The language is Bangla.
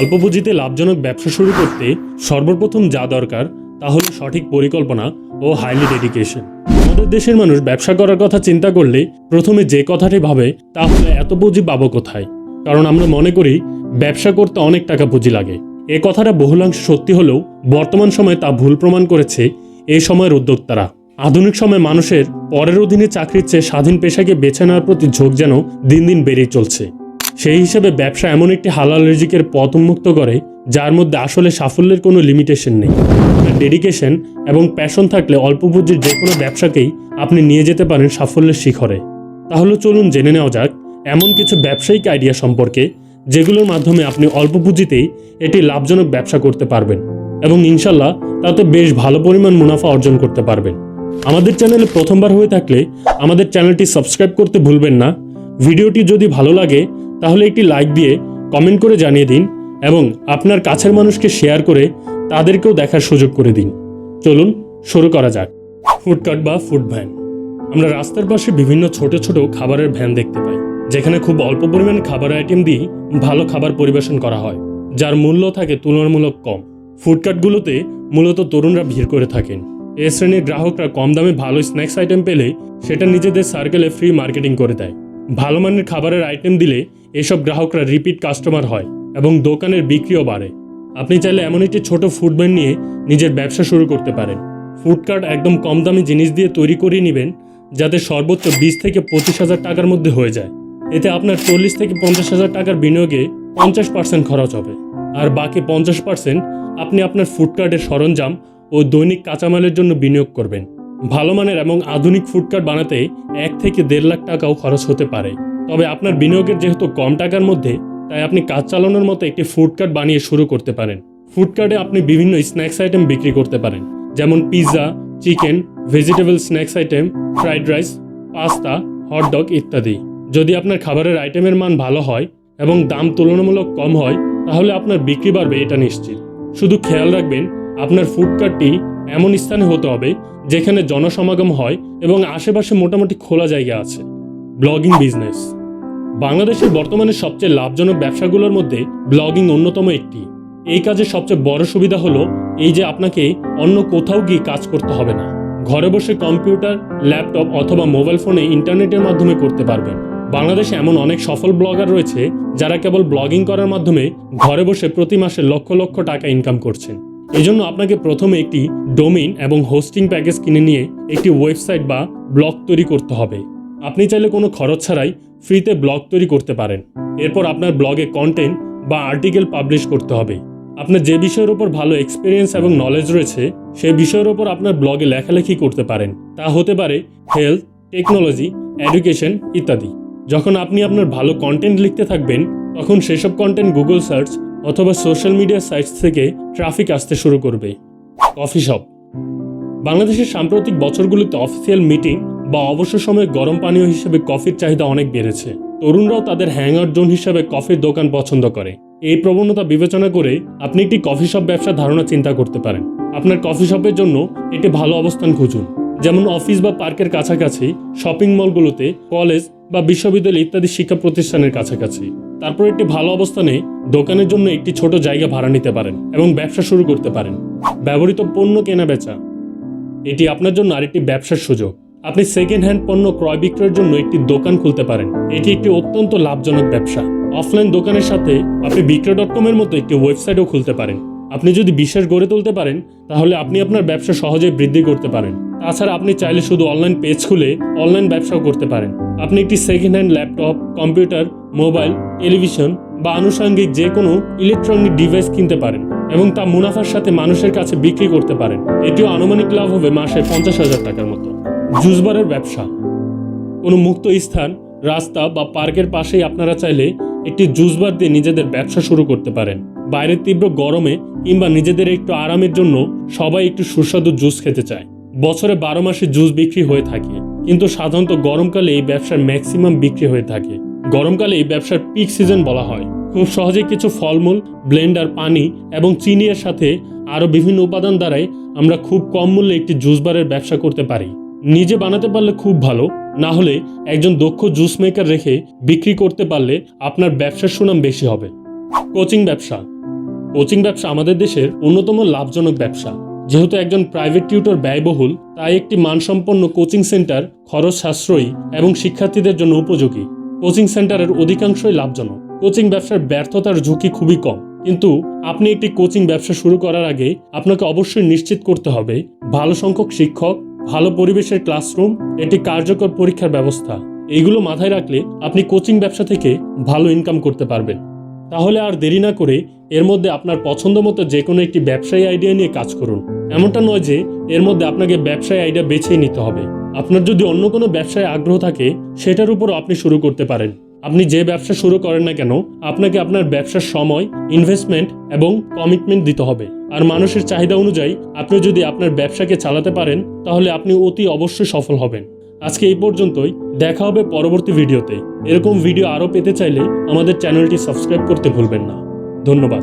অল্প পুঁজিতে লাভজনক ব্যবসা শুরু করতে সর্বপ্রথম যা দরকার, তা হলো সঠিক পরিকল্পনা ও হাইলি ডেডিকেশন আমাদের দেশের মানুষ ব্যবসা করার কথা চিন্তা করলে প্রথমে যে কথাটি ভাবে, তা হলো, এত পুঁজি পাবো কোথায়? কারণ আমরা মনে করি, ব্যবসা করতে অনেক টাকা পুঁজি লাগে। এ কথাটা বহুলাংশ সত্যি হলেও বর্তমান সময়ে তা ভুল প্রমাণ করেছে এ সময়ের উদ্যোক্তারা। আধুনিক সময়ে মানুষের পরের অধীনে চাকরির চেয়ে স্বাধীন পেশাকে বেছে নেওয়ার প্রতি ঝোঁক যেন দিন দিন বেড়েই চলছে। সেই হিসেবে ব্যবসা এমন একটি হালাল রিজিকের পথ উন্মুক্ত করে, যার মধ্যে আসলে সাফল্যের কোনো লিমিটেশন নেই। ডেডিকেশন এবং প্যাশন থাকলে অল্প পুঁজির যে কোনো ব্যবসাকেই আপনি নিয়ে যেতে পারেন সাফল্যের শিখরে। তাহলে চলুন জেনে নেওয়া যাক, এমন কিছু ব্যবসায়িক আইডিয়া সম্পর্কে, যেগুলোর মাধ্যমে আপনি অল্প পুঁজিতেই এটি লাভজনক ব্যবসা করতে পারবেন এবং ইনশাল্লাহ তাতে বেশ ভালো পরিমাণ মুনাফা অর্জন করতে পারবেন। আমাদের চ্যানেলে প্রথমবার হয়ে থাকলে আমাদের চ্যানেলটি সাবস্ক্রাইব করতে ভুলবেন না। ভিডিওটি যদি ভালো লাগে তাহলে একটি লাইক দিয়ে কমেন্ট করে জানিয়ে দিন এবং আপনার কাছের মানুষকে শেয়ার করে তাদেরকেও দেখার সুযোগ করে দিন। চলুন শুরু করা যাক। ফুডকার্ট বা ফুড ভ্যান আমরা রাস্তার পাশে বিভিন্ন ছোট ছোট খাবারের ভ্যান দেখতে পাই, যেখানে খুব অল্প পরিমাণে খাবার আইটেম দিয়ে ভালো খাবার পরিবেশন করা হয়, যার মূল্য থাকে তুলনামূলক কম। ফুডকার্টগুলোতে মূলত তরুণরা ভিড় করে থাকেন। এ শ্রেণির গ্রাহকরা কম দামে ভালো স্ন্যাক্স আইটেম পেলে সেটা নিজেদের সার্কেলে ফ্রি মার্কেটিং করে দেয়। ভালো মানের খাবারের আইটেম দিলে এসব গ্রাহকরা রিপিট কাস্টমার হয় এবং দোকানের বিক্রিও বাড়ে। আপনি চাইলে এমন একটি ছোট ফুড ভ্যান নিয়ে নিজের ব্যবসা শুরু করতে পারেন। ফুড কার্ট একদম কম দামি জিনিস দিয়ে তৈরি করিয়ে নেবেন, যাতে সর্বোচ্চ বিশ থেকে পঁচিশ হাজার টাকার মধ্যে হয়ে যায়। এতে আপনার চল্লিশ থেকে পঞ্চাশ হাজার টাকার বিনিয়োগে পঞ্চাশ পার্সেন্ট খরচ হবে। আর বাকি পঞ্চাশ পার্সেন্ট আপনি আপনার ফুড কার্টের সরঞ্জাম ও দৈনিক কাঁচামালের জন্য বিনিয়োগ করবেন। ভালো মানের এবং আধুনিক ফুড কার্ট বানাতে এক থেকে দেড় লাখ টাকাও খরচ হতে পারে। তবে আপনার বিনিয়োগের যেহেতু কম টাকার মধ্যে, তাই আপনি কাজ চালানোর মতো একটি ফুড কার্ট বানিয়ে শুরু করতে পারেন। ফুড কার্টে আপনি বিভিন্ন স্ন্যাক্স আইটেম বিক্রি করতে পারেন। যেমন pizza chicken vegetable snacks item fried rice pasta hot dog ইত্যাদি। যদি আপনার খাবারের আইটেমের মান ভালো হয় এবং দাম তুলনামূলক কম হয়, তাহলে আপনার বিক্রি বাড়বে, এটা নিশ্চিত। শুধু খেয়াল রাখবেন, আপনার ফুড কার্টটি এমন স্থানে হতে হবে, যেখানে জনসমাগম হয় এবং আশেপাশে মোটামুটি খোলা জায়গা আছে। Blogging business. বাংলাদেশের বর্তমানে সবচেয়ে লাভজনক ব্যবসাগুলোর মধ্যে ব্লগিং অন্যতম একটি। এই কাজের সবচেয়ে বড় সুবিধা হলো এই যে আপনাকে অন্য কোথাও গিয়ে কাজ করতে হবে না। ঘরে বসে কম্পিউটার, ল্যাপটপ অথবা মোবাইল ফোনে ইন্টারনেটের মাধ্যমে করতে পারবেন। বাংলাদেশে এমন অনেক সফল ব্লগার রয়েছে যারা কেবল ব্লগিং করার মাধ্যমে ঘরে বসে প্রতি মাসে লক্ষ লক্ষ টাকা ইনকাম করছেন। এজন্য আপনাকে প্রথমে একটি ডোমেইন এবং হোস্টিং প্যাকেজ কিনে নিয়ে একটি ওয়েবসাইট বা ব্লগ তৈরি করতে হবে। আপনি চাইলে কোনো খরচ ছাড়াই ফ্রিতে ব্লগ তৈরি করতে পারেন। এরপর আপনার ব্লগে কন্টেন্ট বা আর্টিকেল পাবলিশ করতে হবে। আপনার যে বিষয়ের ওপর ভালো এক্সপিরিয়েন্স এবং নলেজ রয়েছে, সে বিষয়ের ওপর আপনার ব্লগে লেখালেখি করতে পারেন। তা হতে পারে হেলথ টেকনোলজি এডুকেশন ইত্যাদি। যখন আপনি আপনার ভালো কন্টেন্ট লিখতে থাকবেন, তখন সেসব কন্টেন্ট গুগল সার্চ অথবা সোশ্যাল মিডিয়া সাইটস থেকে ট্রাফিক আসতে শুরু করবে। কফি শপ বাংলাদেশের সাম্প্রতিক বছরগুলিতে অফিসিয়াল মিটিং বা অবসর সময়ে গরম পানীয় হিসেবে কফির চাহিদা অনেক বেড়েছে। তরুণরাও তাদের হ্যাংআউট জোন হিসেবে কফির দোকান পছন্দ করে। এই প্রবণতা বিবেচনা করে আপনি একটি কফি শপ ব্যবসা ধারণা চিন্তা করতে পারেন। আপনার কফি শপের জন্য একটি ভালো অবস্থান খুঁজুন। যেমন অফিস বা পার্কের কাছাকাছি, শপিং মলগুলোতে, কলেজ বা বিশ্ববিদ্যালয় ইত্যাদি শিক্ষা প্রতিষ্ঠানের কাছাকাছি। তারপর একটি ভালো অবস্থানে দোকানের জন্য একটি ছোট জায়গা ভাড়া নিতে পারেন এবং ব্যবসা শুরু করতে পারেন। ব্যবহৃত পণ্য কেনা বেচা, এটি আপনার জন্য আরেকটি ব্যবসার সুযোগ। আপনি সেকেন্ড হ্যান্ড পণ্য ক্রয় বিক্রয়ের জন্য একটি দোকান খুলতে পারেন। এটি একটি অত্যন্ত লাভজনক ব্যবসা। অফলাইন দোকানের সাথে আপনি বিক্রয় ডট কমের মতো একটি ওয়েবসাইটও খুলতে পারেন। আপনি যদি বিশ্বাস গড়ে তুলতে পারেন, তাহলে আপনি আপনার ব্যবসা সহজেই বৃদ্ধি করতে পারেন। তাছাড়া আপনি চাইলে শুধু অনলাইন পেজ খুলে অনলাইন ব্যবসাও করতে পারেন। আপনি একটি second hand laptop computer mobile television বা আনুষঙ্গিক যে কোনো ইলেকট্রনিক ডিভাইস কিনতে পারেন এবং তা মুনাফার সাথে মানুষের কাছে বিক্রি করতে পারেন। এটিও আনুমানিক লাভ হবে মাসে পঞ্চাশ হাজার টাকার মতো। জুসবারের ব্যবসা। কোনো মুক্ত স্থান, রাস্তা বা পার্কের পাশেই আপনারা চাইলে একটি জুস বার দিয়ে নিজেদের ব্যবসা শুরু করতে পারেন। বাইরের তীব্র গরমে কিংবা নিজেদের একটু আরামের জন্য সবাই একটু সুস্বাদু জুস খেতে চায়। বছরে বারো মাসে জুস বিক্রি হয়ে থাকে, কিন্তু সাধারণত গরমকালে এই ব্যবসার ম্যাক্সিমাম বিক্রি হয়ে থাকে। গরমকালে এই ব্যবসার পিক সিজন বলা হয়। খুব সহজে কিছু ফলমূল, ব্লেন্ডার পানি এবং চিনি এর সাথে আরও বিভিন্ন উপাদান দ্বারাই আমরা খুব কম মূল্যে একটি জুস বারের ব্যবসা করতে পারি। নিজে বানাতে পারলে খুব ভালো, না হলে একজন দক্ষ জুস মেকার রেখে বিক্রি করতে পারলে আপনার ব্যবসার সুনাম বেশি হবে। কোচিং ব্যবসা। কোচিং ব্যবসা আমাদের দেশের অন্যতম লাভজনক ব্যবসা। যেহেতু একজন প্রাইভেট টিউটর ব্যয়বহুল, তাই একটি মানসম্পন্ন কোচিং সেন্টার খরচ সাশ্রয়ী এবং শিক্ষার্থীদের জন্য উপযোগী। কোচিং সেন্টারের অধিকাংশই লাভজনক। কোচিং ব্যবসার ব্যর্থতার ঝুঁকি খুবই কম। কিন্তু আপনি একটি কোচিং ব্যবসা শুরু করার আগে আপনাকে অবশ্যই নিশ্চিত করতে হবে, ভালো সংখ্যক শিক্ষক ভালো পরিবেশের ক্লাসরুম, একটি কার্যকর পরীক্ষার ব্যবস্থা। এইগুলো মাথায় রাখলে আপনি কোচিং ব্যবসা থেকে ভালো ইনকাম করতে পারবেন। তাহলে আর দেরি না করে এর মধ্যে আপনার পছন্দ মতো যে কোনো একটি ব্যবসায়ী আইডিয়া নিয়ে কাজ করুন। এমনটা নয় যে এর মধ্যে আপনাকে ব্যবসায়ী আইডিয়া বেছেই নিতে হবে। আপনার যদি অন্য কোনো ব্যবসায় আগ্রহ থাকে, সেটার উপর আপনি শুরু করতে পারেন। আপনি যে ব্যবসা শুরু করেন না কেন, আপনাকে আপনার ব্যবসার সময় ইনভেস্টমেন্ট এবং কমিটমেন্ট দিতে হবে। আর মানুষের চাহিদা অনুযায়ী আপনি যদি আপনার ব্যবসাকে চালাতে পারেন, তাহলে আপনি অতি অবশ্যই সফল হবেন। আজকে এই পর্যন্তই, দেখা হবে পরবর্তী ভিডিওতে। এরকম ভিডিও আরও পেতে চাইলে আমাদের চ্যানেলটি সাবস্ক্রাইব করতে ভুলবেন না। ধন্যবাদ।